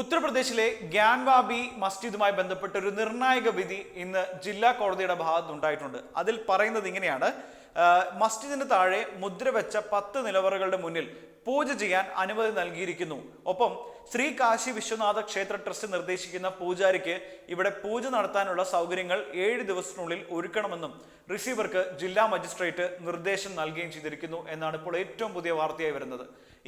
ഉത്തർപ്രദേശിലെ ഗ്യാൻവാബി മസ്ജിദുമായി ബന്ധപ്പെട്ട ഒരു നിർണായക വിധി ഇന്ന് ജില്ലാ കോടതിയുടെ ഭാഗത്ത് ഉണ്ടായിട്ടുണ്ട്. അതിൽ പറയുന്നത് ഇങ്ങനെയാണ് മസ്ജിദിന് താഴെ മുദ്ര വെച്ച പത്ത് നിലവറകളുടെ മുന്നിൽ പൂജ ചെയ്യാൻ അനുമതി നൽകിയിരിക്കുന്നു. ഒപ്പം ശ്രീ കാശി വിശ്വനാഥ ക്ഷേത്ര ട്രസ്റ്റ് നിർദ്ദേശിക്കുന്ന പൂജാരിക്ക് ഇവിടെ പൂജ നടത്താനുള്ള സൗകര്യങ്ങൾ ഏഴ് ദിവസത്തിനുള്ളിൽ ഒരുക്കണമെന്നും റിസീവർക്ക് ജില്ലാ മജിസ്ട്രേറ്റ് നിർദ്ദേശം നൽകുകയും ചെയ്തിരിക്കുന്നു എന്നാണ് ഇപ്പോൾ ഏറ്റവും പുതിയ വാർത്തയായി വരുന്നത്.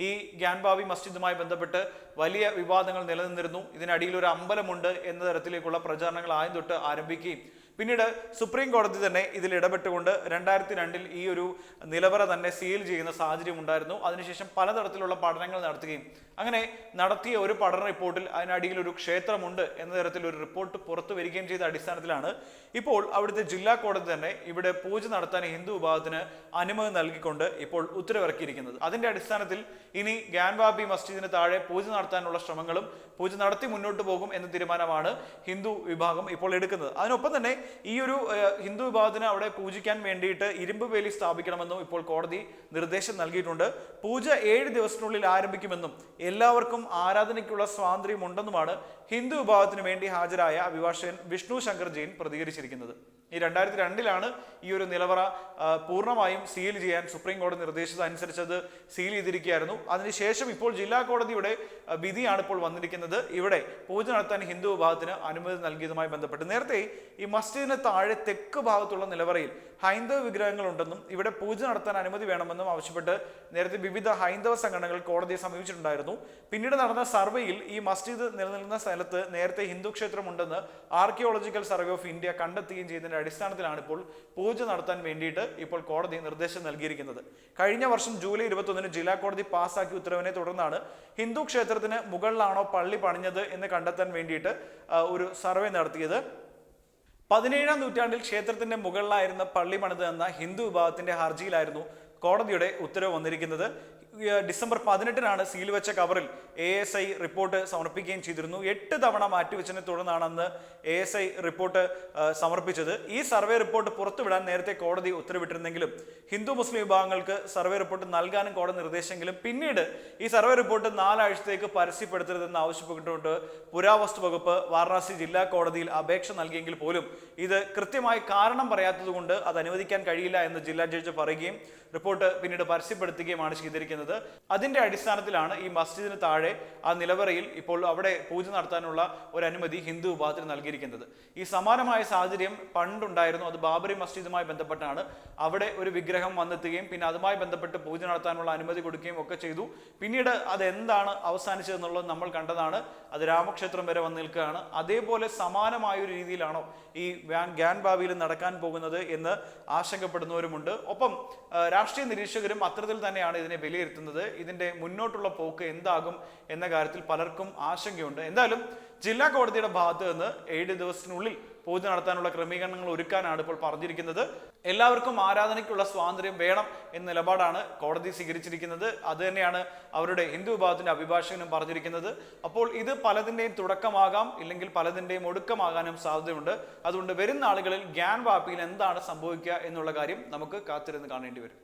ഈ ഗ്യാൻബാബി മസ്ജിദുമായി ബന്ധപ്പെട്ട് വലിയ വിവാദങ്ങൾ നിലനിന്നിരുന്നു. ഇതിനടിയിൽ ഒരു അമ്പലമുണ്ട് എന്ന തരത്തിലേക്കുള്ള പ്രചാരണങ്ങൾ ആദ്യം തൊട്ട് ആരംഭിക്കുകയും പിന്നീട് സുപ്രീം കോടതി തന്നെ ഇതിൽ ഇടപെട്ടുകൊണ്ട് രണ്ടായിരത്തി രണ്ടിൽ ഈ ഒരു നിലവറ തന്നെ സീൽ ചെയ്യുന്ന സാഹചര്യം ഉണ്ടായിരുന്നു. അതിനുശേഷം പലതരത്തിലുള്ള പഠനങ്ങൾ നടത്തുകയും അങ്ങനെ നടത്തിയ ഒരു പഠന റിപ്പോർട്ടിൽ അതിനടിയിൽ ഒരു ക്ഷേത്രമുണ്ട് എന്ന തരത്തിൽ ഒരു റിപ്പോർട്ട് പുറത്തു വരികയും ചെയ്ത അടിസ്ഥാനത്തിലാണ്. ഇപ്പോൾ അവിടുത്തെ ജില്ലാ കോടതി തന്നെ ഇവിടെ പൂജ നടത്താൻ ഹിന്ദു വിഭാഗത്തിന് അനുമതി നൽകിക്കൊണ്ട് ഇപ്പോൾ ഉത്തരവിറക്കിയിരിക്കുന്നത്. അതിന്റെ അടിസ്ഥാനത്തിൽ ഇനി ഗ്യാൻവാബി മസ്ജിദിന് താഴെ പൂജ നടത്താനുള്ള ശ്രമങ്ങളും പൂജ നടത്തി മുന്നോട്ട് പോകും എന്ന തീരുമാനമാണ് ഹിന്ദു വിഭാഗം ഇപ്പോൾ എടുക്കുന്നത്. അതിനൊപ്പം തന്നെ ഈ ഒരു ഹിന്ദു വിഭാഗത്തിന് അവിടെ പൂജിക്കാൻ വേണ്ടിയിട്ട് ഇരുമ്പ് വേലി സ്ഥാപിക്കണമെന്നും ഇപ്പോൾ കോടതി നിർദ്ദേശം നൽകിയിട്ടുണ്ട്. പൂജ ഏഴ് ദിവസത്തിനുള്ളിൽ ആരംഭിക്കുമെന്നും എല്ലാവർക്കും ആരാധനയ്ക്കുള്ള സ്വാതന്ത്ര്യം ഉണ്ടെന്നുമാണ് ഹിന്ദു വിഭാഗത്തിന് വേണ്ടി ഹാജരായ അഭിഭാഷകൻ വിഷ്ണു ശങ്കർ ജെയിൻ പ്രതികരിച്ചിരിക്കുന്നത്. ഈ രണ്ടായിരത്തി രണ്ടിലാണ് ഈ ഒരു നിലവറ പൂർണമായും സീൽ ചെയ്യാൻ സുപ്രീം കോടതി നിർദ്ദേശിച്ചത് അനുസരിച്ചത് സീൽ ചെയ്തിരിക്കുകയായിരുന്നു. അതിനുശേഷം ഇപ്പോൾ ജില്ലാ കോടതിയുടെ വിധിയാണ് ഇപ്പോൾ വന്നിരിക്കുന്നത്. ഇവിടെ പൂജ നടത്താൻ ഹിന്ദു വിഭാഗത്തിന് അനുമതി നൽകിയതുമായി ബന്ധപ്പെട്ട് നേരത്തെ ഈ മസ്ജിദിന് താഴെ തെക്ക് ഭാഗത്തുള്ള നിലവറയിൽ ഹൈന്ദവ വിഗ്രഹങ്ങൾ ഉണ്ടെന്നും ഇവിടെ പൂജ നടത്താൻ അനുമതി വേണമെന്നും ആവശ്യപ്പെട്ട് നേരത്തെ വിവിധ ഹൈന്ദവ സംഘടനകൾ കോടതിയെ സമീപിച്ചിട്ടുണ്ടായിരുന്നു. പിന്നീട് നടന്ന സർവേയിൽ ഈ മസ്ജിദ് നിലനിൽക്കുന്ന സ്ഥലത്ത് നേരത്തെ ഹിന്ദു ക്ഷേത്രമുണ്ടെന്ന് ആർക്കിയോളജിക്കൽ സർവേ ഓഫ് ഇന്ത്യ കണ്ടെത്തുകയും ചെയ്തതിന്റെ അടിസ്ഥാനത്തിലാണ് ഇപ്പോൾ പൂജ നടത്താൻ വേണ്ടിയിട്ട് ഇപ്പോൾ കോടതി നിർദ്ദേശം നൽകിയിരിക്കുന്നത്. കഴിഞ്ഞ വർഷം ജൂലൈ ഇരുപത്തൊന്നിന് ജില്ലാ കോടതി പാസ്സാക്കിയ ഉത്തരവിനെ തുടർന്നാണ് ഹിന്ദു ക്ഷേത്രത്തിന് മുകളിലാണോ പള്ളി പണിഞ്ഞത് എന്ന് കണ്ടെത്താൻ വേണ്ടിയിട്ട് ഒരു സർവേ നടത്തിയത്. പതിനേഴാം നൂറ്റാണ്ടിൽ ക്ഷേത്രത്തിന്റെ മുകളിലായിരുന്ന പള്ളി പണിത് എന്ന ഹിന്ദു വിഭാഗത്തിന്റെ ഹർജിയിലായിരുന്നു കോടതിയുടെ ഉത്തരവ് വന്നിരിക്കുന്നത്. ഡിസംബർ പതിനെട്ടിനാണ് സീൽ വെച്ച കവറിൽ എ എസ് ഐ റിപ്പോർട്ട് സമർപ്പിക്കുകയും ചെയ്തിരുന്നു. എട്ട് തവണ മാറ്റിവെച്ചതിനെ തുടർന്നാണ് അന്ന് എ എസ് ഐ റിപ്പോർട്ട് സമർപ്പിച്ചത്. ഈ സർവേ റിപ്പോർട്ട് പുറത്തുവിടാൻ നേരത്തെ കോടതി ഉത്തരവിട്ടിരുന്നെങ്കിലും ഹിന്ദു മുസ്ലിം വിഭാഗങ്ങൾക്ക് സർവേ റിപ്പോർട്ട് നൽകാനും കോടതി നിർദ്ദേശമെങ്കിലും പിന്നീട് ഈ സർവേ റിപ്പോർട്ട് നാലാഴ്ചത്തേക്ക് പരസ്യപ്പെടുത്തരുതെന്ന് ആവശ്യപ്പെട്ടുകൊണ്ട് പുരാവസ്തു വകുപ്പ് വാരണാസി ജില്ലാ കോടതിയിൽ അപേക്ഷ നൽകിയെങ്കിൽ പോലും ഇത് കൃത്യമായി കാരണം പറയാത്തതുകൊണ്ട് അത് അനുവദിക്കാൻ കഴിയില്ല എന്ന് ജില്ലാ ജഡ്ജ് പറയുകയും റിപ്പോർട്ട് പിന്നീട് പരസ്യപ്പെടുത്തുകയുമാണ് ചെയ്തിരിക്കുന്നത്. അതിന്റെ അടിസ്ഥാനത്തിലാണ് ഈ മസ്ജിദിന് താഴെ ആ നിലവറയിൽ ഇപ്പോൾ അവിടെ പൂജ നടത്താനുള്ള ഒരു അനുമതി ഹിന്ദു വിഭാഗത്തിന് നൽകിയിരിക്കുന്നത്. ഈ സമാനമായ സാഹചര്യം പണ്ടുണ്ടായിരുന്നു. അത് ബാബറി മസ്ജിദുമായി ബന്ധപ്പെട്ടാണ്. അവിടെ ഒരു വിഗ്രഹം വന്നെത്തുകയും പിന്നെ അതുമായി ബന്ധപ്പെട്ട് പൂജ നടത്താനുള്ള അനുമതി കൊടുക്കുകയും ഒക്കെ ചെയ്തു. പിന്നീട് അതെന്താണ് അവസാനിച്ചതെന്നുള്ളത് നമ്മൾ കണ്ടതാണ്. അത് രാമക്ഷേത്രം വരെ വന്ന് നിൽക്കുകയാണ്. അതേപോലെ സമാനമായ ഒരു രീതിയിലാണോ ഈ ഗ്യാൻ ഭാവിയിൽ നടക്കാൻ പോകുന്നത് എന്ന് ആശങ്കപ്പെടുന്നവരുമുണ്ട്. ഒപ്പം രാഷ്ട്രീയ നിരീക്ഷകരും അത്തരത്തിൽ തന്നെയാണ് ഇതിനെ വിലയിരുത്തുന്നത്. ഇതിന്റെ മുന്നോട്ടുള്ള പോക്ക് എന്താകും എന്ന കാര്യത്തിൽ പലർക്കും ആശങ്കയുണ്ട്. എന്തായാലും ജില്ലാ കോടതിയുടെ ഭാഗത്ത് നിന്ന് ഏഴ് ദിവസത്തിനുള്ളിൽ പൂജ നടത്താനുള്ള ക്രമീകരണങ്ങൾ ഒരുക്കാനാണ് ഇപ്പോൾ പറഞ്ഞിരിക്കുന്നത്. എല്ലാവർക്കും ആരാധനയ്ക്കുള്ള സ്വാതന്ത്ര്യം വേണം എന്ന നിലപാടാണ് കോടതി സ്വീകരിച്ചിരിക്കുന്നത്. അത് തന്നെയാണ് അവരുടെ ഹിന്ദു വിഭാഗത്തിന്റെ അഭിഭാഷകനും പറഞ്ഞിരിക്കുന്നത്. അപ്പോൾ ഇത് പലതിന്റെയും തുടക്കമാകാം ഇല്ലെങ്കിൽ പലതിന്റെയും ഒടുക്കമാകാനും സാധ്യതയുണ്ട്. അതുകൊണ്ട് വരുന്ന ആളുകളിൽ ഗ്യാൻ വാപ്പിയിൽ എന്താണ് സംഭവിക്കുക എന്നുള്ള കാര്യം നമുക്ക് കാത്തിരുന്ന് കാണേണ്ടി വരും.